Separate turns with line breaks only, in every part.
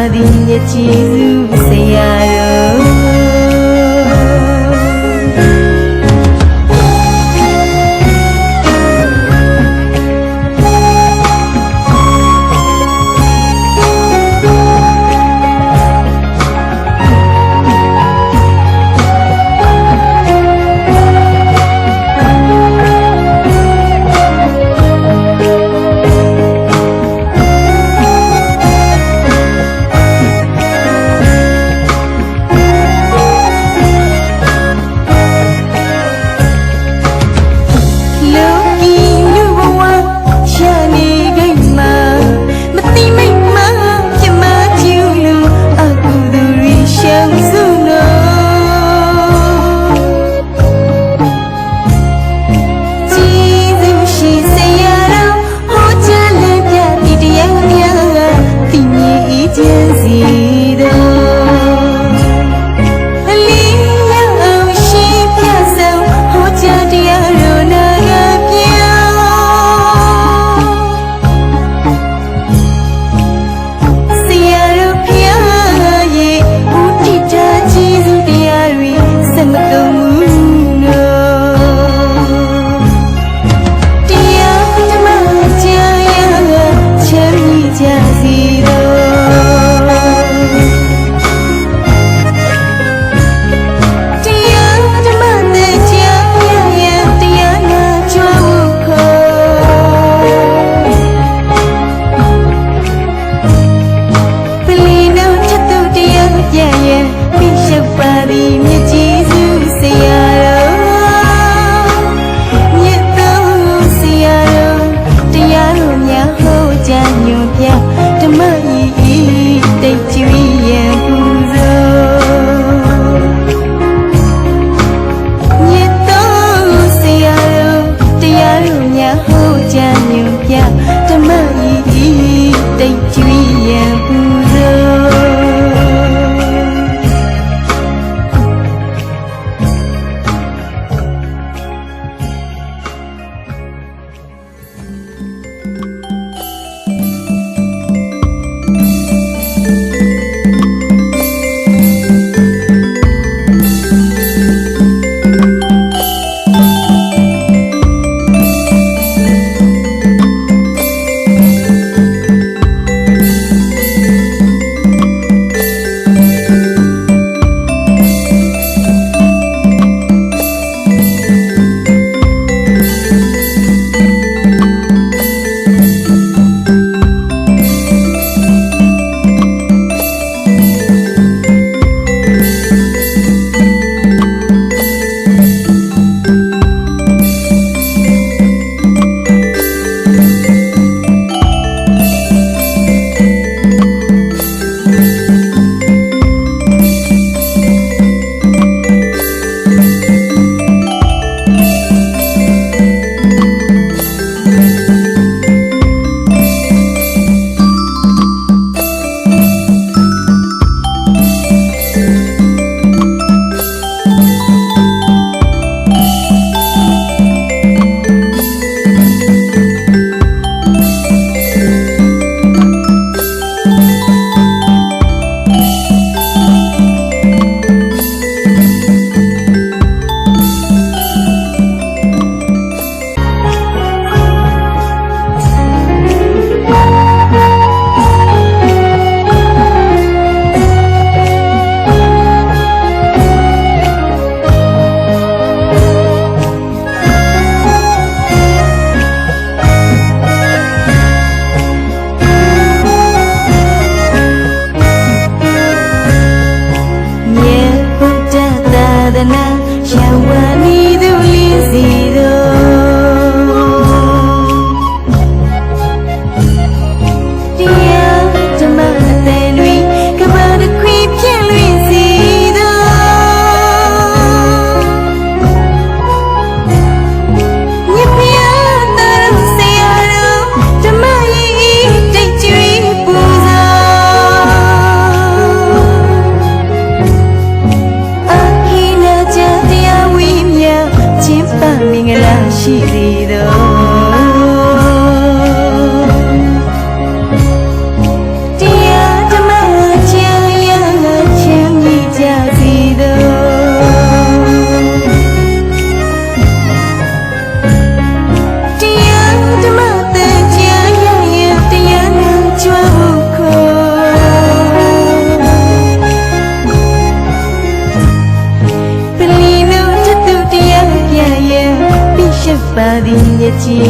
ပါသည်မြတ်ကျေးဇူးဆရာ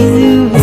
မြ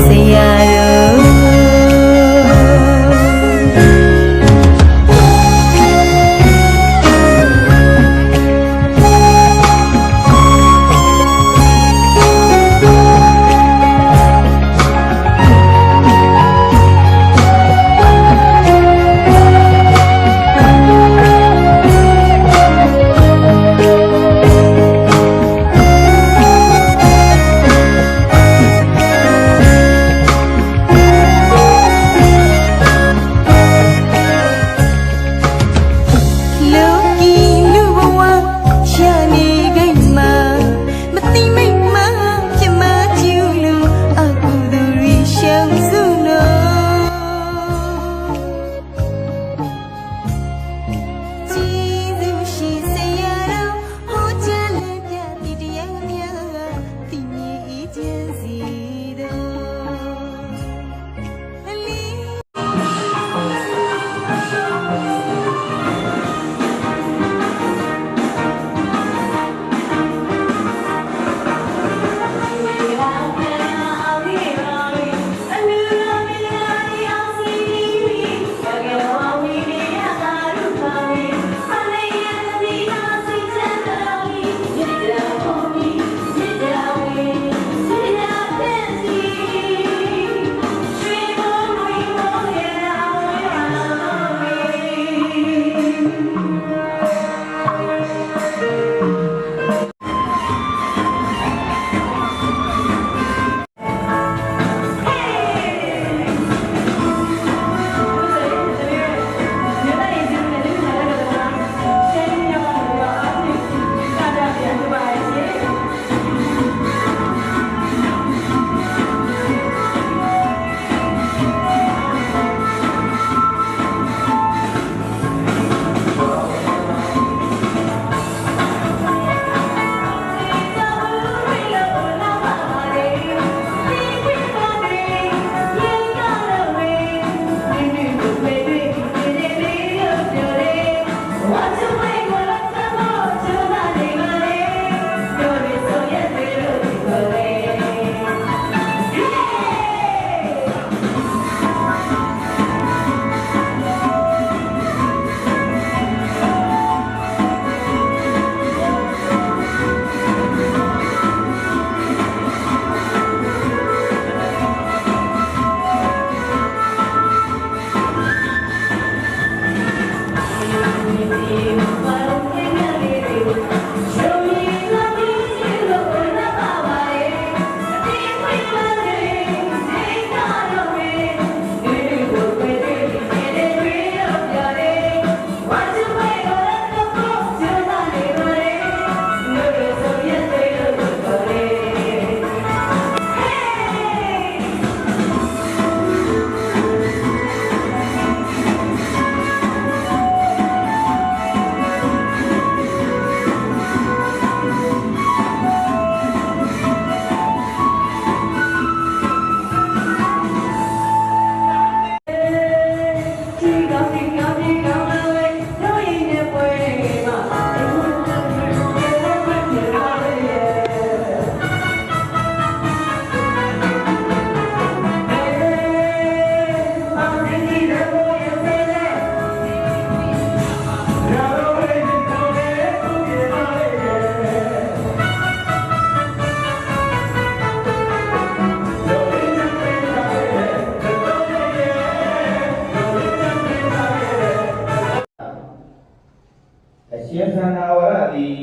အရှင်သ
န္တာဝရသည်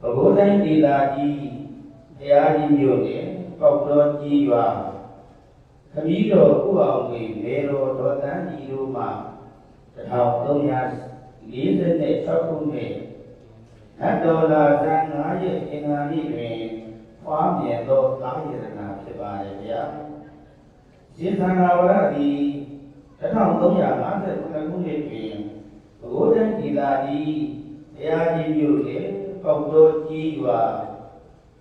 ဘဂဝတိုင်းဒေသကြီးတရားကြီးမြို့နယ်ပေါက်တော်ကြီးရွာခမည်းတော်ဥအောင်ဝေမေတော်တော်တန်းကြီးတို့မှ1346ခုနှစ်နတ်တော်လာဇန်9ရက်အင်္ဂါနေ့တွင်ဖွားမြင်သောသာယရဏဖြစ်ပါရဲ့ဗျာရှင်သန္တာဝရသည်1359ခုနှစ်တွင် ဘုဒ္ဓဒီလာကြီးတရားကြီးမြို့လေပေါတော်ကြီးရွာ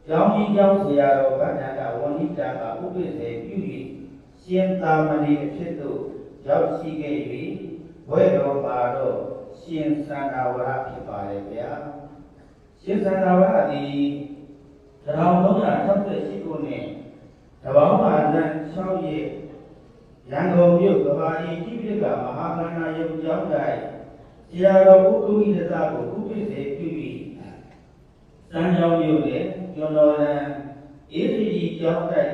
ကျောင်းကြီးကျောင်းဆရာတော်ဗန္ဒကဝဏိတာကဥပ္ပစေပြု၍ရှင်သာမဏေအဖြစ်သို့ရောက်ရှိခဲ့၍ဘွဲ့တော်ပါတော့ရှင်သန္တာဝရဖြစ်ပါရဲ့ဗျာရှင်သန္တာဝရသည်1368ခုနှစ်တဘောင်းမာနန်6ရက်ရန်ကုန်မြို့ကဘာဤတိပိဋကမဟာကန္နာယုံကျောင်းတိုင် ဆရာတော်ဘုသူဤတသကိုဥပိ္ပေပြုပြီးစံကြောင်းမြို့နယ်ကျွန်းတော်ရန်အေးဒီကျောင်းတိုင်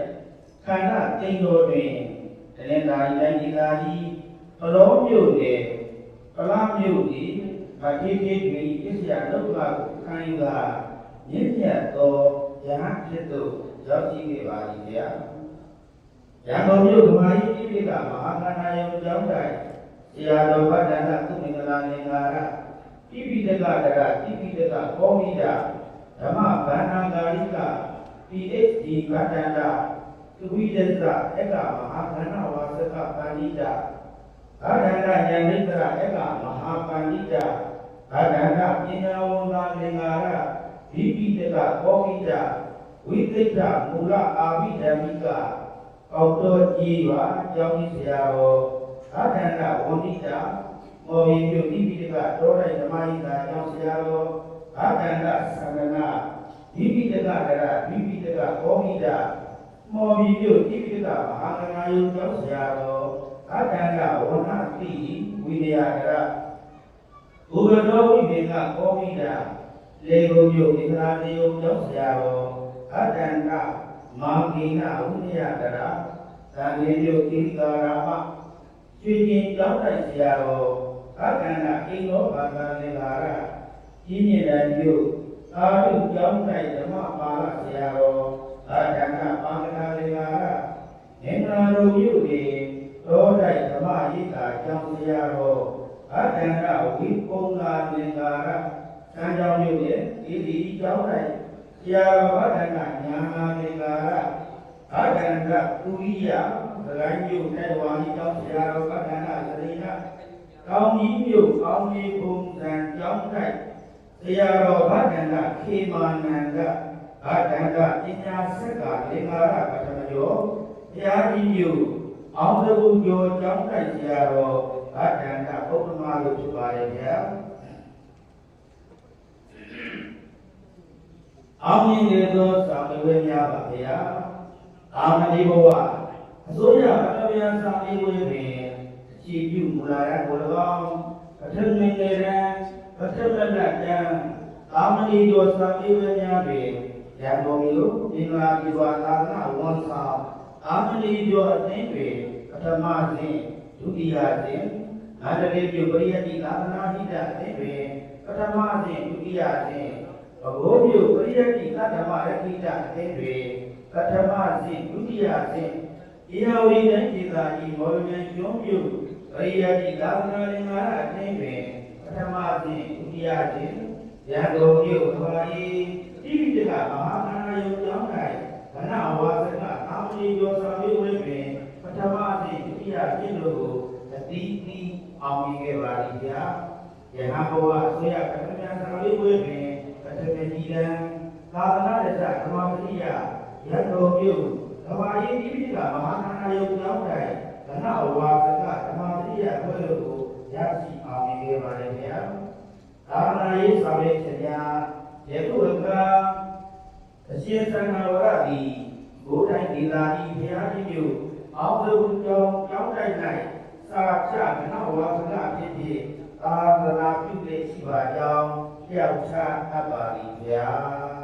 ခန္ဓာတိန်တော်တွင်တနင်္လာရီတိုင်းဒီလာကြီးပလောမြို့နယ်ပလားမြို့သည်ဗတိတိတွင်ဣစ္ဆရာဒုက္ခကိုခံယူတာမြင့်မြတ်သောယဟန်ဖြစ်သို့ရောက်ရှိခဲ့ပါသည်ဗျာရန်ကုန်မြို့ကမာယီတိပိကမဟာကန္နာယုံကျောင်းတိုင် ဆရာတော်ဗဒ္ဒနာသုမင်္ဂလာနေငါရတိပိတကတရတိပိတကကောမိတာဓမ္မဗန္နာဂာရိက PhD ဗဒ္ဒနာသုဝိဒစ္စအက္ခမဟာကန္နာဝါစကပါဏိတာဘာဒန္တဉာဏိတရဧကမဟာပန္တိတဘာဒန္တပညာဝန္တာလင်္ကာရဝိပိတကကောမိတဝိသိတမူလအာဘိဓမ္မိကအောက်တော်ကြီးပါကျောင်းကြီးဆရာတော် ဘာဒန္တဝန္တိတမောဟိပြုဝိပိတကတောရိုက်ဓမ္မယိတာကျောင်းဆရာတော်ဘာဒန္တသံဃနာဝိပိတကရဝိပိတကကောမိတမောဟိပြုဝိပိတကမဟာကနာယုကျောင်းဆရာတော်အတန္တဝဏတိဝိနယကရဘုရတော်ဝိပေကကောမိတာလေဘုံမြို့ဣန္ဒြာတေယုံကျောင်းဆရာတော်အတန္တမာကိနဝိနယကရသံဃေမြို့ဣန္ဒာရမ ရွှေကျင်ကျောင်းတိုက်ဆရာတော်အတန္တအိန္ဒောဘာသာလေလာရကြီးမြင့်တဲ့မြို့အာရုကျောင်းတိုက်ဓမ္မပါဠဆရာတော်အတန္တပါဠနာလေလာရငင်္ဂလာတော်မြို့တွင်သောတိုက်ဓမ္မရိတာကျောင်းဆရာတော်အတန္တဝိပုံလာသင်္ကာရသံကြောင့်မြို့ရဲ့ဒီဒီကျောင်းတိုက်ဆရာတော်အတန္တညာနာသင်္ကာရအတန္တပုရိယ သရိုင်းမြို့နဲ့ဝါဒီကျောင်းဆရာတော်အတန္တသရိနာကောင်းကြီးမြို့ကောင်းကြီးပုံစံကျောင်းတိုက်ဆရာတော်အတန္တခေမာနန္ဒအတန္တပညာစက်ကလင်္ကာရပထမကျော်ဘုရားကြီးမြို့အောင်တကူကျော်ကျောင်းတိုက်ဆရာတော်ဗဒ္ဒန္တပုဒ္ဓမာလို့ဖြစ်ပါရဲ့ဗျာအောင်မြင်တဲ့သောသာမဝေများပါဗျာအာမဏိဘဝ အစိုးရဗတဗျာသာမဝေတွင်အရှိပြုမူလာရကို၎င်းပထမင်္ဂရံပထမလတ္တံအာမဏိကျော်သာမဝေများတွင်ရန်ကုန်မြို့အင်္ဂလာပြည်ဝါသာသနာဝန်ဆောင်အာမဏိကျော်အသင်းတွင်ပထမစဉ်ဒုတိယစဉ်ငါတလေးပြုပရိယတိသာသနာဟိတအသင်းတွင်ပထမစဉ်ဒုတိယစဉ်ဘဂိုးပြုပရိယတိသတ္တမရခိတအသင်းတွင်ပထမစဉ်ဒုတိယစဉ် ဧရာဝတီတိုင်းဒေသကြီးမော်လမြိုင်ကျွန်းပြုပရိယတိသာသနာလင်္ကာရအသင်းတွင်ပထမစဉ်ဒုတိယစဉ်ရန်ကုန်မြို့ခပါရီတိပိဋကမဟာနာယုံကျောင်း၌ဗနဝါစကအာမဏိကျော်စာမေးပွဲတွင်ပထမစဉ်ဒုတိယစဉ်တို့ကိုအတိအသီးအောင်မြင်ခဲ့ပါသည်ဗျာယဟန်ဘဝအစိုးရကထမယစာမေးပွဲတွင်ပထမကြီးတန်းသာသနာ့ရသဓမ္မပရိယရတ်တော်မြို့ ကဘာရေးတိပိဋကမဟာနာယုံကျောင်း၌ဗနဝါစကဓမ္မပရိယပွဲတို့ကိုရရှိအောင်မြင်ခဲ့ပါသည်ဗျာသာသနာရေးဆောင်ရွက်ချက်များယခုအခါအရှင်သံဃာဝရသည်ဘုရားဒေသာဤဘုရားကြီးမြို့အောင်သုကျောင်းကျောင်းတိုက်၌စာချကနဝါစကဖြစ်ဖြစ်သာသနာပြုလေရှိပါကြောင်းကြောက်ချအပ်ပါသည်ဗျာ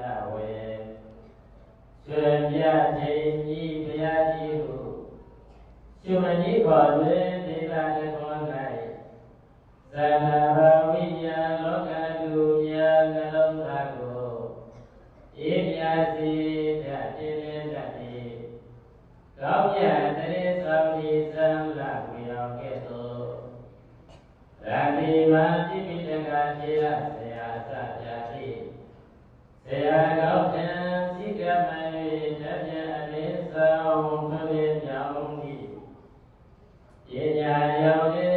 နဝေဆွေမြတ်ထေကြီးဘုရားကြီးဟုရှင်မကြီးပါတွင်ဒေသတခေါ်၌သန္တာဘဝိညာလောကတုညာနှလုံးသားကိုဧမြာစီတတေလင်းတတိကောင်းမြတ်တရေသောတိသံလဝေယောကဲ့သို့ရတိမတိပိတကထေရ တရားတော်ဖြင့်စိကမေတပြည့်အလေးစောင်းခလေးကြောင့်ဤပညာရောက်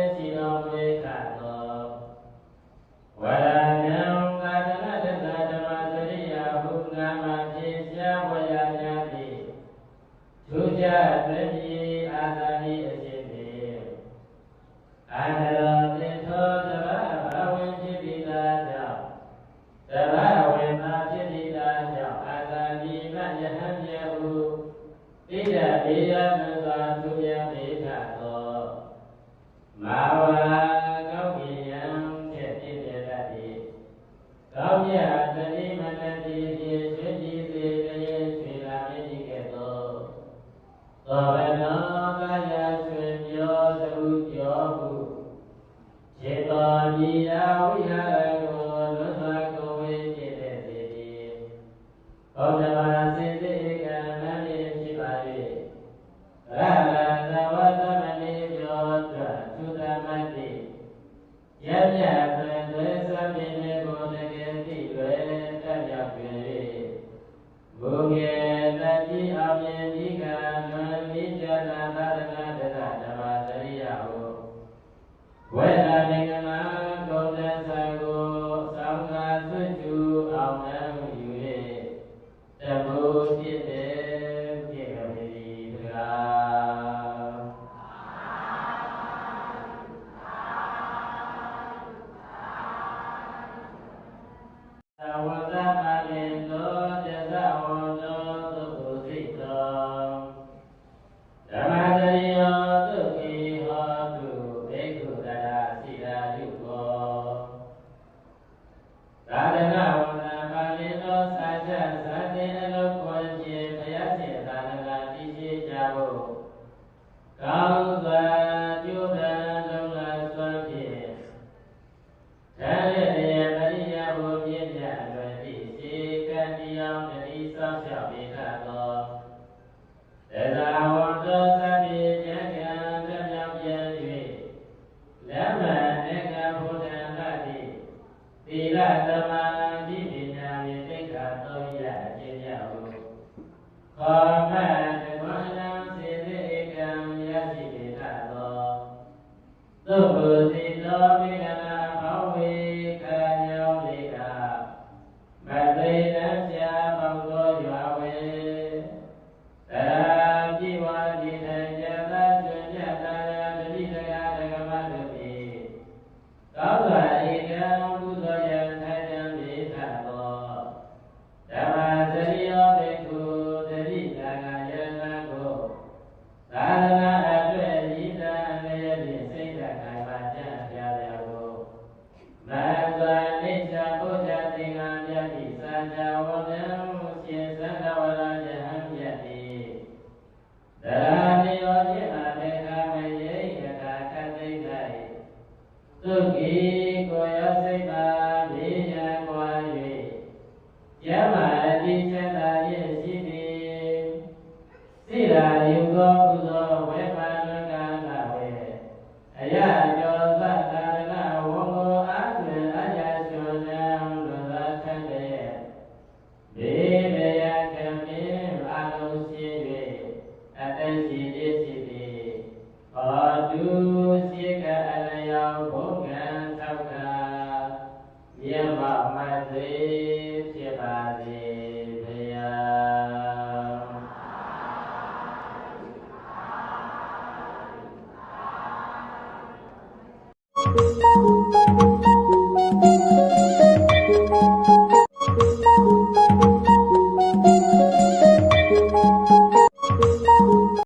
Yeah. නිසා අපේක